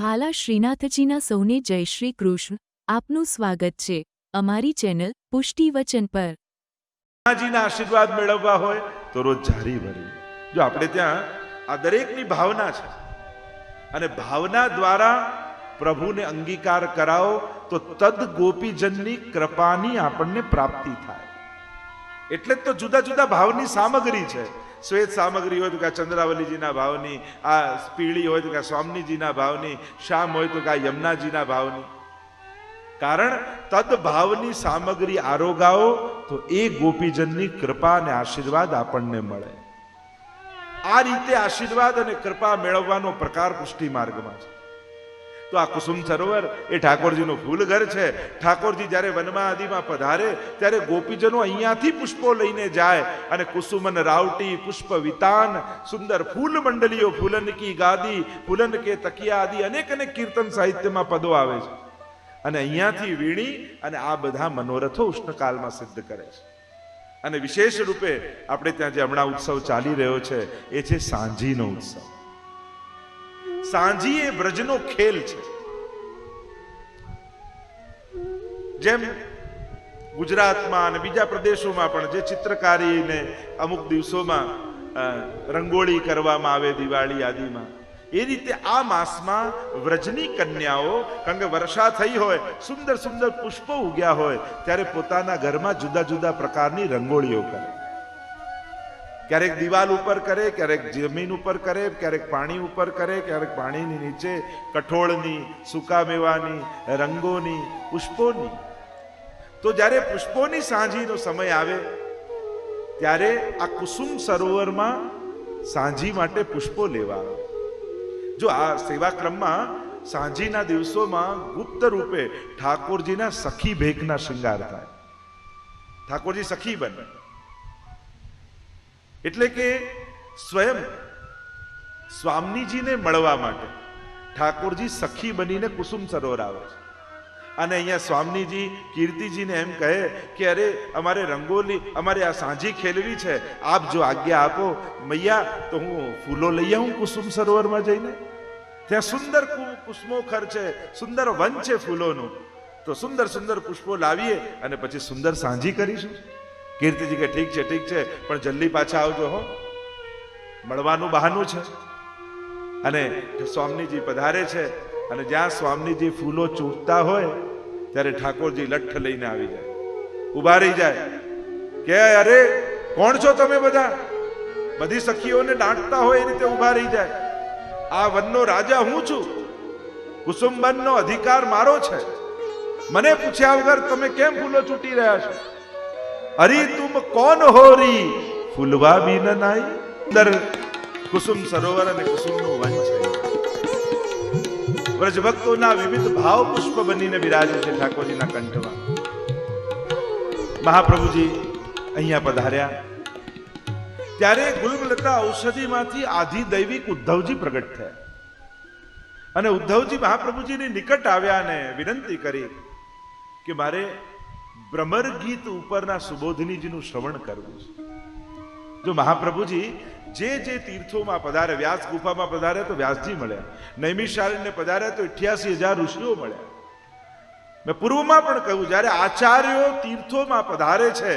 વહાલા શ્રીનાથજીના સૌને જય શ્રી કૃષ્ણ. આપનું સ્વાગત છે. અમારી ચેનલ પુષ્ટિ વચન પર. આશીર્વાદ મેળવવા હોય તો રોજ જારી ભરી જો આપણે ત્યાં આ દરેકની ભાવના છે અને ભાવના દ્વારા પ્રભુને અંગીકાર કરાવો તો તદ ગોપીજનની કૃપાની આપણને પ્રાપ્તિ થાય. એટલે જ તો જુદા જુદા ભાવની સામગ્રી છે. શ્વેત સામગ્રી હોય તો કે ચંદ્રાવલીજીના ભાવની, આ પીળી હોય તો કે સ્વામીજીના ભાવની, શ્યામ હોય તો કે યમુનાજીના ભાવની. કારણ તદ ભાવની સામગ્રી આરોગાઓ, તો એ ગોપીજનની કૃપા અને આશીર્વાદ આપણને મળે. આ રીતે આશીર્વાદ અને કૃપા મેળવવાનો પ્રકાર પુષ્ટિ માર્ગમાં છે. તો આ કુસુમ સરોવર એ ઠાકોરજીનું ફૂલ ઘર છે. ઠાકોરજી જ્યારે વનમાં આદિમાં પધારે, ત્યારે ગોપીજનો અહીંયાથી પુષ્પો લઈને જાય અને કુસુમન રાવટી પુષ્પ વિતાન સુંદર ફૂલ મંડલીઓ ફૂલન કી ગાદી ફૂલન કે તકિયા આદિ અનેક અનેક કીર્તન સાહિત્યમાં પદો આવે છે. અને અહીંયાથી વીણી અને આ બધા મનોરથો ઉષ્ણકાલમાં સિદ્ધ કરે છે. અને વિશેષ રૂપે આપણે ત્યાં જે હમણાં ઉત્સવ ચાલી રહ્યો છે, એ છે સાંજીનો ઉત્સવ. સાંજી એ બ્રજનો ખેલ છે. જેમ ગુજરાતમાં અને બીજા પ્રદેશોમાં પણ જે ચિત્રકારીને અમુક દિવસોમાં રંગોળી કરવામાં આવે, દિવાળી આદિમાં, એ રીતે આ માસમાં વ્રજની કન્યાઓ, કારણ કે વર્ષા થઈ હોય, સુંદર સુંદર પુષ્પો ઉગ્યા હોય, ત્યારે પોતાના ઘરમાં જુદા જુદા પ્રકારની રંગોળીઓ કરે. ક્યારેક દિવાલ ઉપર કરે, ક્યારેક જમીન ઉપર કરે, ક્યારેક પાણી ઉપર કરે, ક્યારેક પાણીની નીચે કઠોળની સૂકા મેવાની રંગોની, પુષ્પોની તો જ્યારે પુષ્પોની સાંજીનો સમય આવે, ત્યારે આ કુસુમ સરોવરમાં સાંજી માટે પુષ્પો લેવા જો આ સેવાક્રમમાં સાંજીના દિવસોમાં ગુપ્ત રૂપે ઠાકોરજીના સખી ભેગના શૃંગાર થાય. ઠાકોરજી સખી બને. એટલે કે સ્વયં સ્વામીજીને મળવા માટે ઠાકોરજી સખી બનીને કુસુમ સરોવર આવે છે. અને અહીંયા સ્વામીજી, કીર્તિજીને એમ કહે કે અરે, અમારે રંગોલી, અમારે આ સાંજી ખેલવી છે, આપ જો આજ્ઞા આપો, મૈયા, તો હું ફૂલો લઈ આવું કુસુમ સરોવરમાં જઈને. ત્યાં સુંદર કુ- છે, સુંદર વન છે ફૂલોનું. તો સુંદર સુંદર પુષ્પો લાવીએ અને પછી સુંદર સાંજી કરીશું. કીર્તિજી કે ઠીક છે ઠીક છે, પણ જલ્દી પાછા આવજો હો. મળવાનું બહાનું છે. અને સ્વામીજી પધારે છે અને જ્યાં સ્વામીજી ફૂલો ચૂંટતા હોય ત્યારે ઠાકોરજી લઠ્ઠ લઈને આવી જાય. ઊભા રહી જાય. કે અરે, કોણ છો તમે બધા? બધી સખીઓને ડાંટતા હોય એ રીતે ઊભા રહી જાય. આ વનનો રાજા હું છું? કુસુમબનનો અધિકાર મારો છે? મને પૂછ્યા વગર તમે કેમ ફૂલો છૂટી રહ્યા છો? હરી તુમ કોણ હોરી ફૂલવા બી ન નાઈ. અંદર કુસુમ સરોવર અને કુસુમનું વન છે વ્રજ ભક્તોના વિવિધ ભાવ પુષ્પ બનીને બિરાજે છે ઠાકોરજીના કંઠમાં. મહાપ્રભુજી અહીંયા પધાર્યા. ત્યારે ગુલમલતા ઔષધિમાંથી આધિ દૈવિક ઉદ્ધવજી પ્રગટ થયા. અને ઉદ્ધવજી મહાપ્રભુજીની નિકટ આવ્યા અને વિનંતી કરી કે મારે ભ્રમર ગીત ઉપરના સુબોધનીજીનું શ્રવણ કરવું છે. જો મહાપ્રભુજી જે જે તીર્થોમાં પધારે, વ્યાસ ગુફામાં પધારે તો વ્યાસજી મળ્યા નૈમિષારણ્યને પધારે તો અઠ્યાસી હજાર ઋષિઓ મળ્યા મેં પૂર્વમાં પણ કહ્યું, જ્યારે આચાર્યો તીર્થોમાં પધારે છે,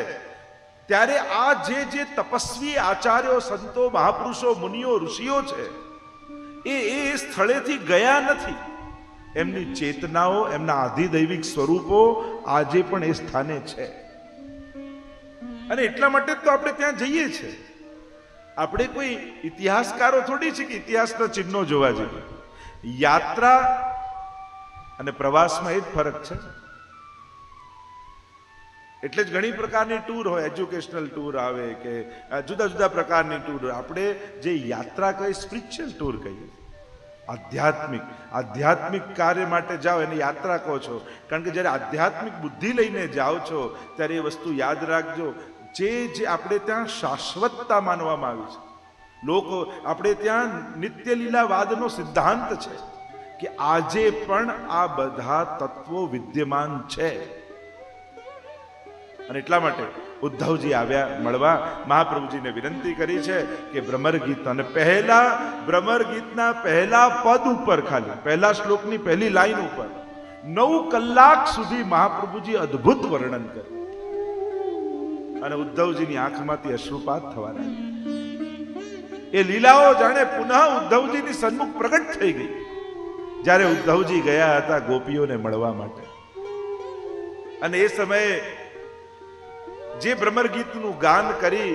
ત્યારે આ જે જે તપસ્વી આચાર્યો, સંતો, મહાપુરુષો, મુનિઓ, ઋષિઓ છે એ એ સ્થળેથી ગયા નથી. એમની ચેતનાઓ, એમના આધિદૈવિક સ્વરૂપો આજે પણ એ સ્થાને છે. અને એટલા માટે જ તો આપણે ત્યાં જઈએ છીએ. આપણે કોઈ ઇતિહાસકારો થોડી છે કે ઇતિહાસના ચિહ્નો જોવા જોઈએ યાત્રા અને પ્રવાસમાં એ જ ફરક છે. એટલે જ ઘણી પ્રકારની ટૂર હોય એજ્યુકેશનલ ટૂર આવે કે જુદા જુદા પ્રકારની ટૂર આપણે જે યાત્રા કહીએ સ્પિરિચ્યુઅલ ટૂર કહીએ. આધ્યાત્મિક આધ્યાત્મિક કાર્ય માટે જાઓ, એને યાત્રા કહો છો. કારણ કે જ્યારે આધ્યાત્મિક બુદ્ધિ લઈને જાઓ છો, ત્યારે એ વસ્તુ યાદ રાખજો. જે જે આપણે ત્યાં શાશ્વતતા માનવામાં આવી છે. લોકો આપણે ત્યાં નિત્યલીલાવાદનો સિદ્ધાંત છે કે આજે પણ આ બધા તત્વો વિદ્યમાન છે. અને એટલા માટે ઉદ્ધવજી આવ્યા મળવા, મહાપ્રભુજીને વિનંતી કરી છે કે ભ્રમર ગીત અને પહેલા ભ્રમર ગીતના પહેલા પદ ઉપર ખાલી, પહેલા શ્લોકની પહેલી લાઈન ઉપર નવ કલાક સુધી મહાપ્રભુજી અદ્ભુત વર્ણન કર્યું અને ઉદ્ધવજીની આંખમાંથી અશ્રુપાત થવા લાગ્યા એ લીલાઓ જાણે પુનઃ ઉદ્ધવજીની સન્મુખ પ્રગટ થઈ ગઈ. જ્યારે ઉદ્ધવજી ગયા હતા ગોપીઓને મળવા માટે. અને એ સમયે જે ભ્રમરગીતનું ગાન કરી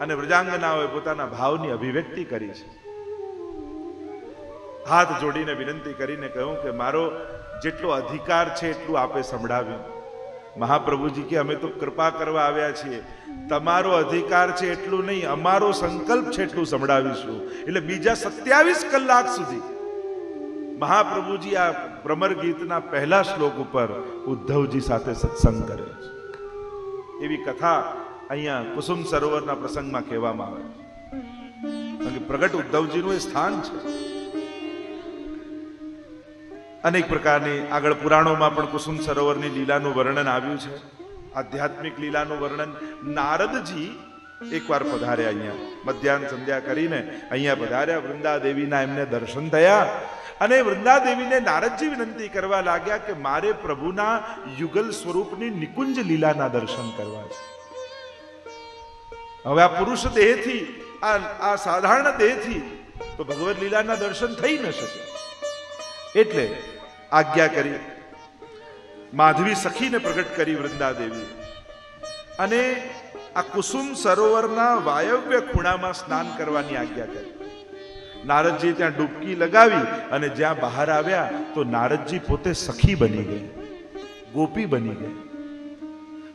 અને વ્રજાંગનાઓએ પોતાના ભાવની અભિવ્યક્તિ કરી છે, હાથ જોડીને વિનંતી કરીને કહ્યું કે મારો જેટલો અધિકાર છે એટલું આપે સંભળાવ્યું. મહાપ્રભુજી કે અમે તો કૃપા કરવા આવ્યા છીએ. તમારો અધિકાર છે એટલું નહીં, અમારો સંકલ્પ છે એટલું સંભળાવીશું. એટલે બીજા સત્યાવીસ કલાક સુધી મહાપ્રભુજી આ ભ્રમર ગીતના પહેલા શ્લોક ઉપર ઉદ્ધવજી સાથે સત્સંગ કર્યો છે. એવી કથા અહીંયા કુસુમ સરોવરના પ્રસંગમાં કહેવામાં આવે છે. પ્રગટ ઉદ્ધવજીનું એ સ્થાન છે. અનેક પ્રકારની આગળ પુરાણોમાં પણ કુસુમ સરોવરની લીલાનું વર્ણન આવ્યું છે. આધ્યાત્મિક લીલાનું વર્ણન. નારદજી એકવાર પધાર્યા અહીંયા. મધ્યાહન સંધ્યા કરીને અહીંયા પધાર્યા. વૃંદાદેવીના એમને દર્શન થયા. અને વૃંદાદેવીને નારદજી વિનંતી કરવા લાગ્યા કે મારે પ્રભુના યુગલ સ્વરૂપની નિકુંજ લીલાના દર્શન કરવા છે. હવે આ પુરુષ દેહથી, આ આ સાધારણ દેહથી તો ભગવદ લીલાના દર્શન થઈ ન શકે. એટલે આજ્ઞા કરી. માધવી સખીને પ્રગટ કરી વૃંદાદેવી. અને આ કુસુમ સરોવરના વાયવ્ય ખૂણામાં સ્નાન કરવાની આજ્ઞા કરી. નારદજી ત્યાં ડૂબકી લગાવી અને જ્યાં બહાર આવ્યા તો નારદજી પોતે સખી બની ગઈ. ગોપી બની ગઈ.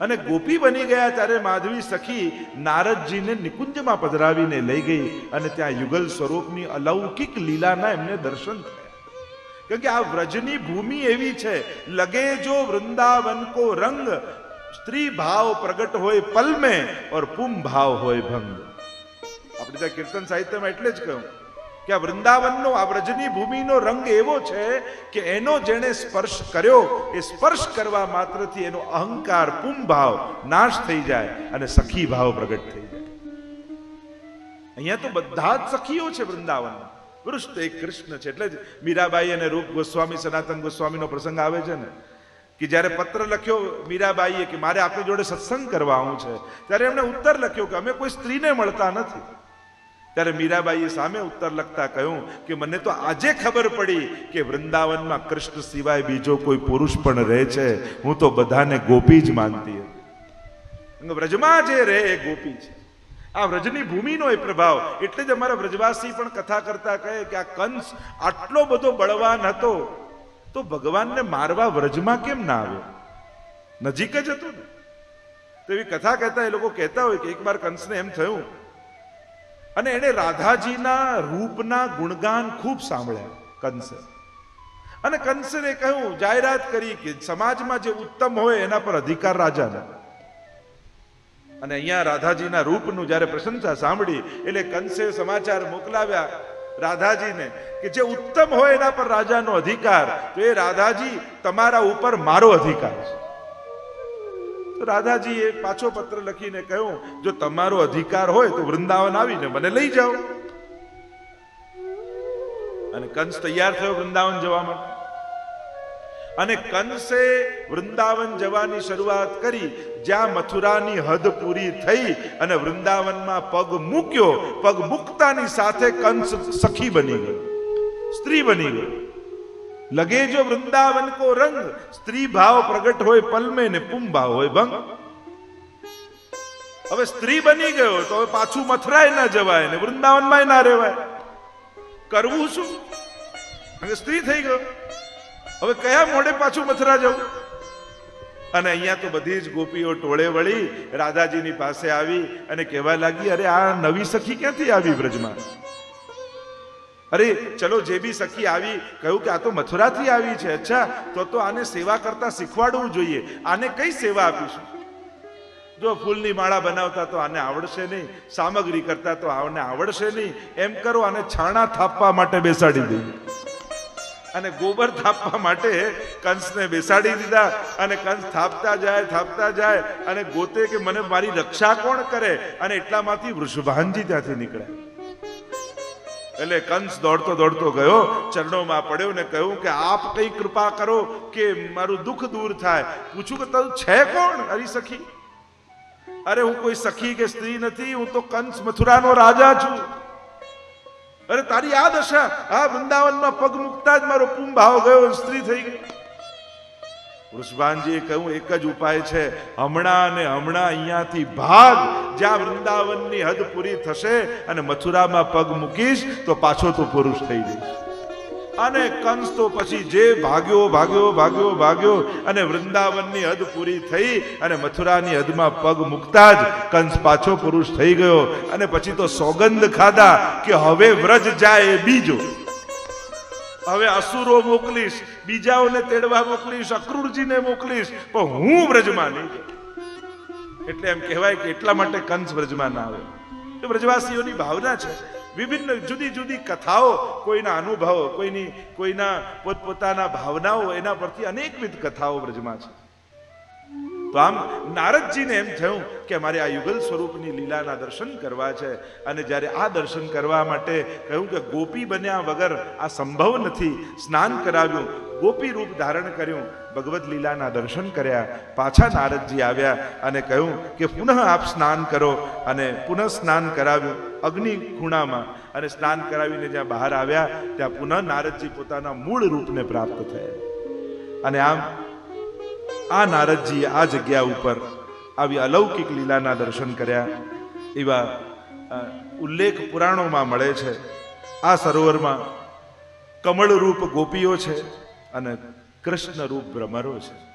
અને ગોપી બની ગયા ત્યારે માધવી સખી નારદજીને નિકુંજમાં પધરાવીને લઈ ગઈ અને ત્યાં યુગલ સ્વરૂપની અલૌકિક લીલાના એમને દર્શન થયા. કારણ કે આ વ્રજની ભૂમિ એવી છે લગે જો વૃંદાવન કો રંગ સ્ત્રી ભાવ પ્રગટ હોય પલ में और પુમ ભાવ હોય ભંગ આપણે ત્યાં કીર્તન સાહિત્યમાં એટલે જ કહ્યું કે આ વૃંદાવનનો આ વ્રજની ભૂમિનો રંગ એવો છે કે એનો જેણે સ્પર્શ કર્યો એ સ્પર્શ કરવા માત્રથી એનો અહંકાર પુમ ભાવ નાશ થઈ જાય અને સખી ભાવ પ્રગટ થઈ જાય અહીંયા તો બધા જ સખીઓ છે વૃંદાવનમાં પુરુષ તો એક કૃષ્ણ છે. એટલે જ મીરાબાઈ અને રૂપ ગોસ્વામી, સનાતન ગોસ્વામીનો પ્રસંગ આવે છે ને, કે જ્યારે પત્ર લખ્યો મીરાબાઈએ કે મારે આપણી જોડે સત્સંગ કરવા આવું છે, ત્યારે એમણે ઉત્તર લખ્યો કે અમે કોઈ સ્ત્રીને મળતા નથી. ત્યારે મીરાબાઈએ સામે ઉત્તર લખતા કહ્યું કે મને તો આજે ખબર પડી કે વૃંદાવનમાં કૃષ્ણ સિવાય બીજો કોઈ પુરુષ પણ રહે છે. હું તો બધાને ગોપી જ માનતી હતી. વ્રજમાં જે રહે એ ગોપી છે. આ વ્રજની ભૂમિનો એ પ્રભાવ. એટલે જ અમારા વ્રજવાસી પણ કથા કરતા કહે કે આ કંસ આટલો બધો બળવાન હતો, તો ભગવાનને મારવા વ્રજમાં કેમ ના આવ્યો? નજીક જ હતું ને. તો એવી કથા કહેતા એ લોકો કહેતા હોય કે એકવાર કંસને એમ થયું, અને એણે રાધાજીના રૂપના ગુણગાન ખૂબ સાંભળ્યા કંસે. અને કંસને કહ્યું, જાહેરાત કરી કે સમાજમાં જે ઉત્તમ હોય એના પર અધિકાર રાજાના. અને અહીંયા રાધાજીના રૂપનું જ્યારે પ્રશંસા સાંભળી, એટલે કંસે સમાચાર મોકલાવ્યા રાધાજીને કે જે ઉત્તમ હોય એના પર રાજાનો અધિકાર, તો એ રાધાજી તમારા ઉપર મારો અધિકાર છે. તો રાધાજીએ પાછો પત્ર લખીને કહ્યું, જો તમારો અધિકાર હોય તો વૃંદાવન આવીને મને લઈ જાઓ. અને કંસ તૈયાર થયો વૃંદાવન જવા માટે. અને કંસે વૃંદાવન જવાની શરૂઆત કરી, જ્યાં મથુરાની હદ પૂરી થઈ અને વૃંદાવનમાં પગ મૂક્યો, પગ મૂકતાની સાથે કંસ સખી બની ગયો સ્ત્રી બની ગયો લગે જો વૃંદાવન કો રંગ, સ્ત્રી ભાવ પ્રગટ હોય પલમે ને પુમ ભાવ હોય ભંગ. હવે સ્ત્રી બની ગયો તો હવે પાછું મથુરાય ના જવાય ને વૃંદાવનમાં ના રહેવાય. કરવું શું? સ્ત્રી થઈ ગયો. હવે કયા મોડે પાછું મથરા જવું? અને અહીંયા તો બધી જ ગોપીઓ ટોળે વળી રાધાજીની પાસે આવી અને કહેવા લાગી, અરે, આ નવી સખી ક્યાંથી આવી બ્રજમાં અરે, ચલો, જે બી સખી આવી, કહ્યું કે આ તો મથુરાથી આવી છે, અચ્છા, તો તો આને સેવા કરતા શીખવાડવું જોઈએ. આને કઈ સેવા આપીશું? જો ફૂલની માળા બનાવતા તો આને આવડશે નહીં, સામગ્રી કરતા તો આને આવડશે નહીં. એમ કરો, આને છાણા થાપવા માટે બેસાડી દઈએ. અને ગોબર થાપવા માટે કંસને બેસાડી દીધા અને કંસ થાપતા જાય થાપતા જાય અને ગોતે કે મને મારી રક્ષા કોણ કરે? અને એટલામાંથી વૃષભાનજી ત્યાંથી નીકળ્યા. એટલે કંસ દોડતો દોડતો ગયો, ચરણોમાં પડ્યો ને કહ્યું કે આપ કઈ કૃપા કરો કે મારું દુઃખ દૂર થાય. પૂછું કે તારું છે કોણ? હરી સખી. અરે હું કોઈ સખી કે સ્ત્રી નથી, હું તો કંસ મથુરાનો રાજા છું. અરે, તારી યાદ હશે? આ વૃંદાવનમાં પગ મૂકતા જ મારો પૂમ ભાવ ગયો સ્ત્રી થઈ ગઈ. વૃષભાનજીએ કહ્યું, એક જ ઉપાય છે. હમણાં ને હમણાં અહીંયાથી ભાગ. જ્યાં વૃંદાવનની હદ પૂરી થશે અને મથુરામાં પગ મૂકીશ, તો પાછો તો પુરુષ થઈ જઈશ. અને કંસ તો પછી જે ભાગ્યો ભાગ્યો ભાગ્યો ભાગ્યો અને વૃંદાવનની હદ પૂરી થઈ અને મથુરાની હદમાં પગ મૂકતા જ કંસ પાછો પુરુષ થઈ ગયો અને પછી તો સોગંદ ખાધા કે હવે વ્રજ જાય બીજો. હવે અસુરો મોકલીશ, બીજાઓને તેડવા મોકલીશ, અક્રૂરજીને મોકલીશ, પણ હું વ્રજમાં નહીં એટલે એમ કહેવાય કે એટલા માટે કંસ વ્રજમાં ના આવ્યો એ વ્રજવાસીઓની ભાવના છે. વિભિન્ન જુદી જુદી કથાઓ, કોઈના અનુભવો, કોઈની, કોઈના પોતપોતાના ભાવનાઓ, એના પરથી અનેકવિધ કથાઓ વ્રજમાં છે. તો આમ નારદજીને એમ થયું કે મારે આ યુગલ સ્વરૂપની લીલાના દર્શન કરવા છે અને જ્યારે આ દર્શન કરવા માટે કહ્યું કે ગોપી બન્યા વગર આ સંભવ નથી, સ્નાન કરાવ્યું, ગોપી રૂપ ધારણ કર્યું, ભગવદ્ લીલાના દર્શન કર્યા, પાછા નારદજી આવ્યા અને કહ્યું કે પુનઃ આપ સ્નાન કરો અને પુનઃ સ્નાન કરાવ્યું. અગ્નિ ખૂણામાં અને સ્નાન કરાવીને જ્યાં બહાર આવ્યા, ત્યાં પુનઃ નારદજી પોતાના મૂળ રૂપને પ્રાપ્ત થયા. અને આમ, આ નારદજી આ જગ્યા ઉપર આવી અલૌકિક લીલાના દર્શન કર્યા. એવા ઉલ્લેખ પુરાણોમાં મળે છે. આ સરોવરમાં કમળ રૂપ ગોપીઓ છે અને કૃષ્ણ રૂપ ભ્રમરો છે.